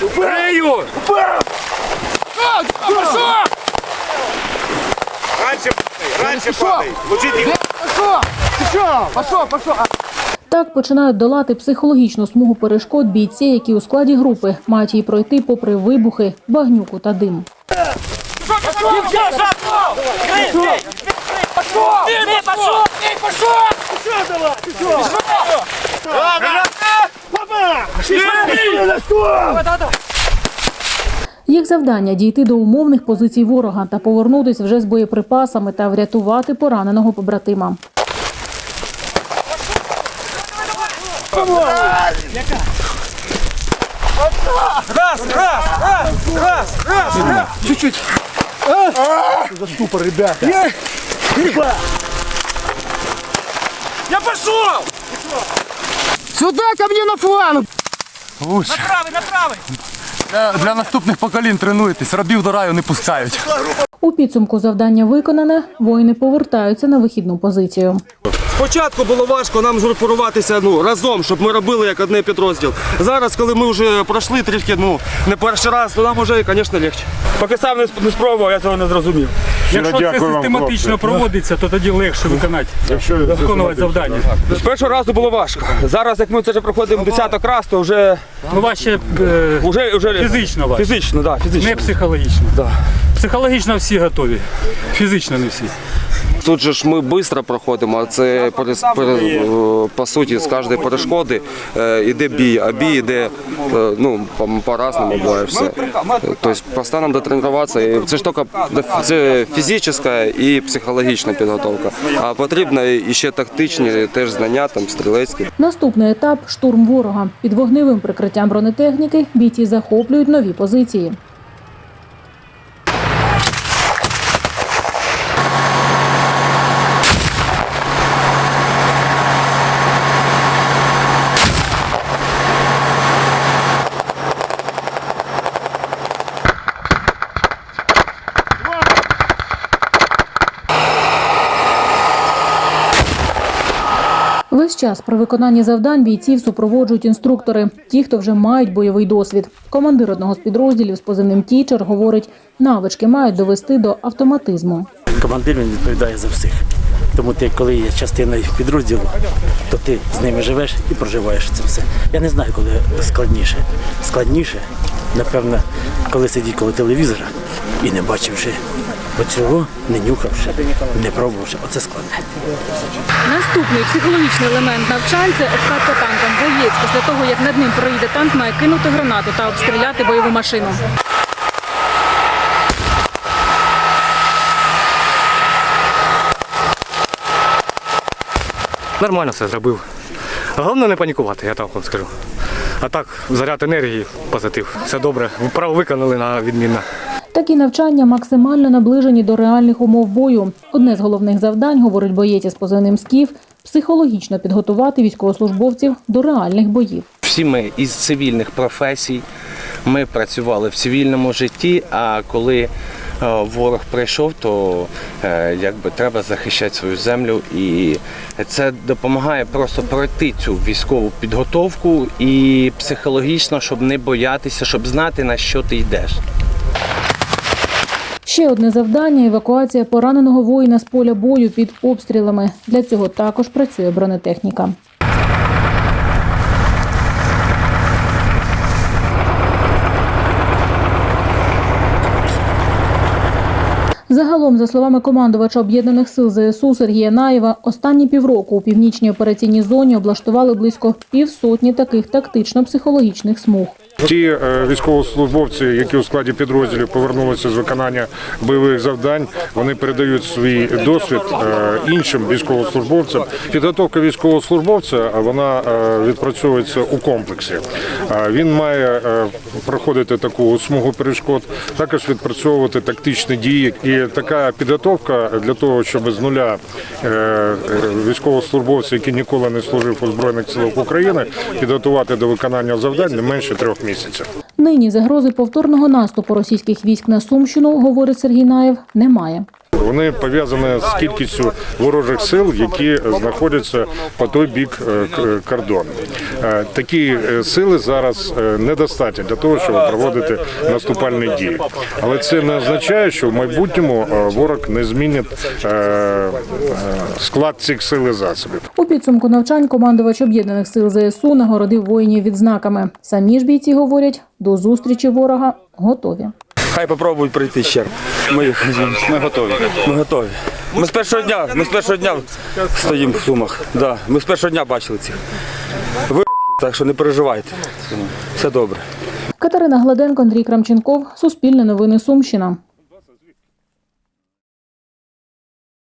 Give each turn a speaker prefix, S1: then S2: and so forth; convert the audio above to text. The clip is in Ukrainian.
S1: Рию!
S2: Раньше падай, раньше падай. Лучите
S3: Так починають долати психологічну смугу перешкод бійці, які у складі групи мають її пройти попри вибухи, багнюку та дим. Їх завдання дійти до умовних позицій ворога та повернутися вже з боєприпасами та врятувати пораненого побратима.
S1: Я пошел!
S4: Сюди ко мені на фланг!
S1: Направи, направи!
S4: Для, для наступних поколінь тренуйтесь, рабів до раю не пускають.
S3: У підсумку завдання виконане, воїни повертаються на вихідну позицію.
S5: Спочатку було важко нам згрупуватися ну, разом, щоб ми робили як одне підрозділ. Зараз, коли ми вже пройшли трішки, ну не перший раз, то нам вже, звісно, легше.
S1: Поки сам не не спробував, я цього не зрозумів. Якщо це систематично проводиться, то тоді легше виконати,
S6: Якщо
S1: виконувати завдання.
S5: З першого разу було важко. Зараз, як ми це вже проходимо десяток раз, то вже,
S1: Ну, важче
S5: вже, вже
S1: Фізично важко.
S5: Фізично, да, фізично.
S1: не психологічно.
S5: Да.
S1: Психологічно всі готові, фізично не всі.
S5: Тут же ж ми швидко проходимо, а це е, по суті з кожної перешкоди е, йде бій, а бій йде е, ну, по- по-разному буває все. Е, Тобто просто нам дотренуватися. Це ж тільки це фізична і психологічна підготовка. А потрібно і ще тактичні теж знання, там стрілецькі.
S3: Наступний етап штурм ворога. Під вогневим прикриттям бронетехніки бійці захоплюють нові позиції. Весь час при виконанні завдань бійців супроводжують інструктори, ті, хто вже мають бойовий досвід. Командир одного з підрозділів з позивним тічер говорить, навички мають довести до автоматизму.
S7: командир він відповідає за всіх. Тому ти, коли є частиною підрозділу, то ти з ними живеш і проживаєш це все. Я не знаю, коли складніше. Складніше, напевно, коли сидіть коло телевізора і не бачивши оцього, не нюхавши, не пробувавши. Оце складне.
S3: Наступний психологічний елемент навчань це обкатка танком. Боєць після того, як над ним проїде танк, має кинути гранату та обстріляти бойову машину.
S8: Нормально все зробив. Головне не панікувати, я так вам скажу. А так, заряд енергії, позитив. Все добре. Вправо виконали на відмінно.
S3: Такі навчання максимально наближені до реальних умов бою. Одне з головних завдань, говорить боєць із позивним «Скіф», психологічно підготувати військовослужбовців до реальних боїв.
S9: Всі ми із цивільних професій. Ми працювали в цивільному житті, а коли е, ворог прийшов, то е, якби треба захищати свою землю, і це допомагає просто пройти цю військову підготовку і психологічно, щоб не боятися, щоб знати на що ти йдеш.
S3: Ще одне завдання евакуація пораненого воїна з поля бою під обстрілами. Для цього також працює бронетехніка. Загалом, за словами командувача об'єднаних сил ЗСУ Сергія Наєва, останні півроку у північній операційній зоні облаштували близько півсотні таких тактично-психологічних смуг.
S6: Ті е, військовослужбовці, які у складі підрозділів повернулися з виконання бойових завдань, вони передають свій досвід е, іншим військовослужбовцям. Підготовка військовослужбовця е, вона відпрацьовується у комплексі. Він має проходити таку смугу перешкод, також відпрацьовувати тактичні дії. І така підготовка для того, щоб з нуля військовослужбовця, який ніколи не служив у збройних силах України, підготувати до виконання завдань не менше трьох місяців.
S3: Нині загрози повторного наступу російських військ на Сумщину, говорить Сергій Наєв, немає.
S6: Вони пов'язані з кількістю ворожих сил, які знаходяться по той бік е, кордону. Е, Такі е, сили зараз е, недостатньо для того, щоб проводити наступальні дії. Але це не означає, що в майбутньому е, ворог не змінить е, е, склад цих сил і засобів.
S3: У підсумку навчань командувач об'єднаних сил ЗСУ нагородив воїнів відзнаками. Самі ж бійці говорять, до зустрічі ворога готові.
S1: Хай попробують прийти ще. Ми, їх- ми готові. Ми готові. Ми з першого дня, ми з першого дня стоїмо в сумах. Да. Ми з першого дня бачили цих Ви так що не переживайте. Все добре.
S3: Катерина Гладенко, Андрій Крамченков, Суспільне новини Сумщина.